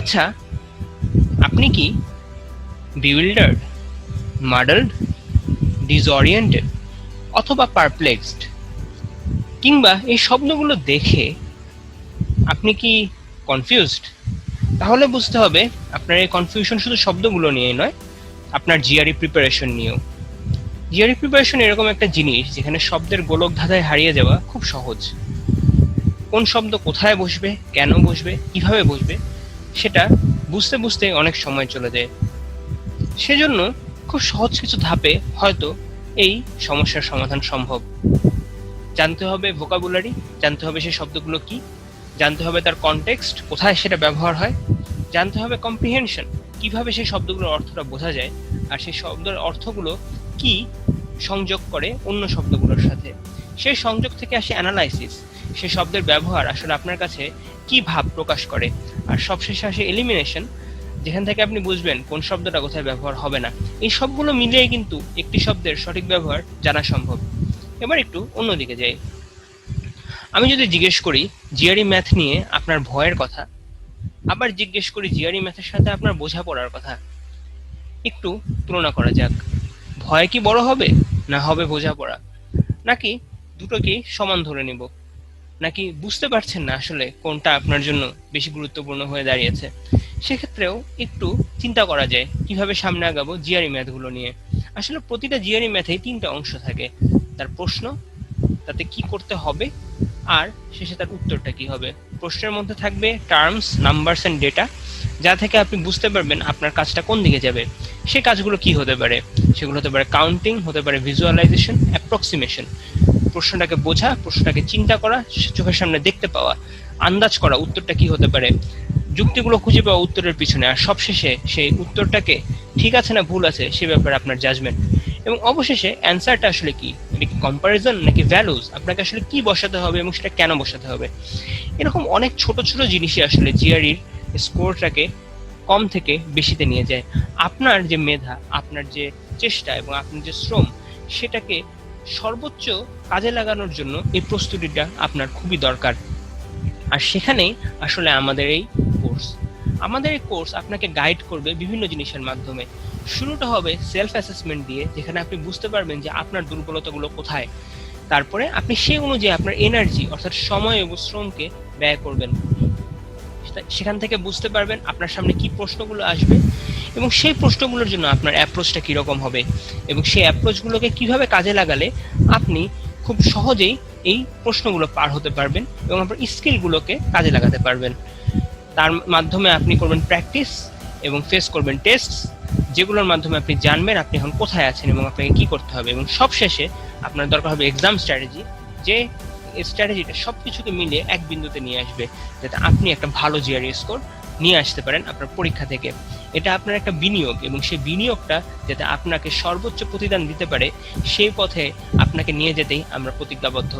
আচ্ছা আপনি কি বিউইল্ডার্ড মাডাল্ড ডিসঅরিয়েন্টেড অথবা পারপ্লেক্সড কিংবা এই শব্দগুলো দেখে আপনি কি কনফিউজড তাহলে বুঝতে হবে আপনার এই কনফিউশন শুধু শব্দগুলো নিয়ে নয়, আপনার জিআরই প্রিপারেশন নিয়েও। জিআরই প্রিপারেশন এরকম একটা জিনিস যেখানে শব্দের গোলক ধাঁধায় হারিয়ে যাওয়া খুব সহজ। কোন শব্দ কোথায় বসবে, কেন বসবে, কীভাবে বসবে সেটা বুঝতে বুঝতে অনেক সময় চলে যায়। সেজন্য খুব সহজ কিছু ধাপে হয়তো এই সমস্যার সমাধান সম্ভব। জানতে হবে ভোকাবুলারি জানতে হবে সেই শব্দগুলো কি, জানতে হবে তার কনটেক্সট কোথায় সেটা ব্যবহার হয়, জানতে হবে কম্প্রিহেনশন কীভাবে সেই শব্দগুলোর অর্থটা বোঝা যায় আর সেই শব্দের অর্থগুলো কি সংযোগ করে অন্য শব্দগুলোর সাথে। সেই সংযোগ থেকে আসে অ্যানালাইসিস সেই শব্দের ব্যবহার আসলে আপনার কাছে কি ভাব প্রকাশ করে? আর সবশেষে আসে এলিমিনেশন যেখান থেকে আপনি বুঝবেন কোন শব্দটা কোথায় ব্যবহার হবে না। এই সবগুলো মিলিয়ে কিন্তু একটি শব্দের সঠিক ব্যবহার জানা সম্ভব। এবার একটু অন্যদিকে যাই। আমি যদি জিজ্ঞেস করি, জিআরই ম্যাথ নিয়ে আপনার ভয়ের কথা, আবার জিজ্ঞেস করি জিআরই ম্যাথের সাথে আপনার বোঝাপড়ার কথা, একটু তুলনা করা যাক। ভয় কি বড় হবে? না হবে বোঝাপড়া? নাকি দুটোকেই সমান ধরে নিব? নাকি বুঝতে পারছেন না আসলে কোনটা আপনার জন্য বেশি গুরুত্বপূর্ণ হয়ে দাঁড়িয়েছে? সেক্ষেত্রেও একটু চিন্তা করা যায়, কীভাবে সামনে আগাবো জিআরই ম্যাথগুলো নিয়ে। আসলে প্রতিটা জিআরই ম্যাথেই তিনটা অংশ থাকে। তার প্রশ্ন, তাতে কি করতে হবে? আর শেষে তার উত্তরটা কি হবে? প্রশ্নের মধ্যে থাকবে টার্মস নাম্বারস এন্ড ডেটা যা থেকে আপনি বুঝতে পারবেন আপনার কাজটা কোন দিকে যাবে। সে কাজগুলো কি হতে পারে? সেগুলো হতে পারে কাউন্টিং হতে পারে ভিজুয়ালাইজেশন অ্যাপ্রক্সিমেশন প্রশ্নটাকে বোঝা, প্রশ্নটাকে চিন্তা করা, চোখের সামনে দেখতে পাওয়া, আন্দাজ করা উত্তরটা কি হতে পারে, যুক্তিগুলো খুঁজে পাওয়া উত্তরের পিছনে, আর সবশেষে সেই উত্তরটাকে ঠিক আছে না ভুল আছে সে ব্যাপারে আপনার জাজমেন্ট এবং অবশেষে অ্যান্সারটা আসলে কি? এটা কি কম্পারিজন নাকি ভ্যালুজ আপনাকে আসলে কি বসাতে হবে এবং সেটা কেন বসাতে হবে? এরকম অনেক ছোট ছোট জিনিসই আসলে জিআরির স্কোরটাকে কম থেকে বেশিতে নিয়ে যায়। আপনার যে মেধা, আপনার যে চেষ্টা এবং আপনার যে শ্রম, সেটাকে সর্বোচ্চ কাজে লাগানোর জন্য এই প্রস্তুতিটা আপনার খুবই দরকার। আর সেখানেই আসলে আমাদের এই কোর্স। আমাদের এই কোর্স আপনাকে গাইড করবে বিভিন্ন জিনিসের মাধ্যমে। শুরুটা হবে সেলফ অ্যাসেসমেন্ট দিয়ে, যেখানে আপনি বুঝতে পারবেন যে আপনার দুর্বলতাগুলো কোথায়। তারপরে আপনি সেই অনুযায়ী আপনার এনার্জি অর্থাৎ সময় এবং শ্রমকে ব্যয় করবেন। সেখান থেকে বুঝতে পারবেন আপনার সামনে কি প্রশ্নগুলো আসবে। এবং সেই প্রশ্নগুলোর জন্য আপনার অ্যাপ্রোচটা কীরকম হবে? এবং সেই অ্যাপ্রোচগুলোকে কীভাবে কাজে লাগালে আপনি খুব সহজেই এই প্রশ্নগুলো পার হতে পারবেন এবং আপনার স্কিলগুলোকে কাজে লাগাতে পারবেন। তার মাধ্যমে আপনি করবেন প্র্যাকটিস এবং ফেস করবেন টেস্ট যেগুলোর মাধ্যমে আপনি জানবেন আপনি এখন কোথায় আছেন এবং আপনাকে কি করতে হবে। এবং সবশেষে আপনার দরকার হবে এক্সাম স্ট্র্যাটেজি যে স্ট্র্যাটেজিটা সব কিছুকে মিলিয়ে এক বিন্দুতে নিয়ে আসবে, যাতে আপনি একটা ভালো জিআরই স্কোর নিয়ে আসতে পারেন আপনার পরীক্ষা থেকে। এটা আপনার একটা বিনিয়োগ এবং সেই বিনিয়োগটা যাতে আপনাকে সর্বোচ্চ প্রতিদান দিতে পারে, সেই পথে আপনাকে নিয়ে যেতেই আমরা প্রতিজ্ঞাবদ্ধ।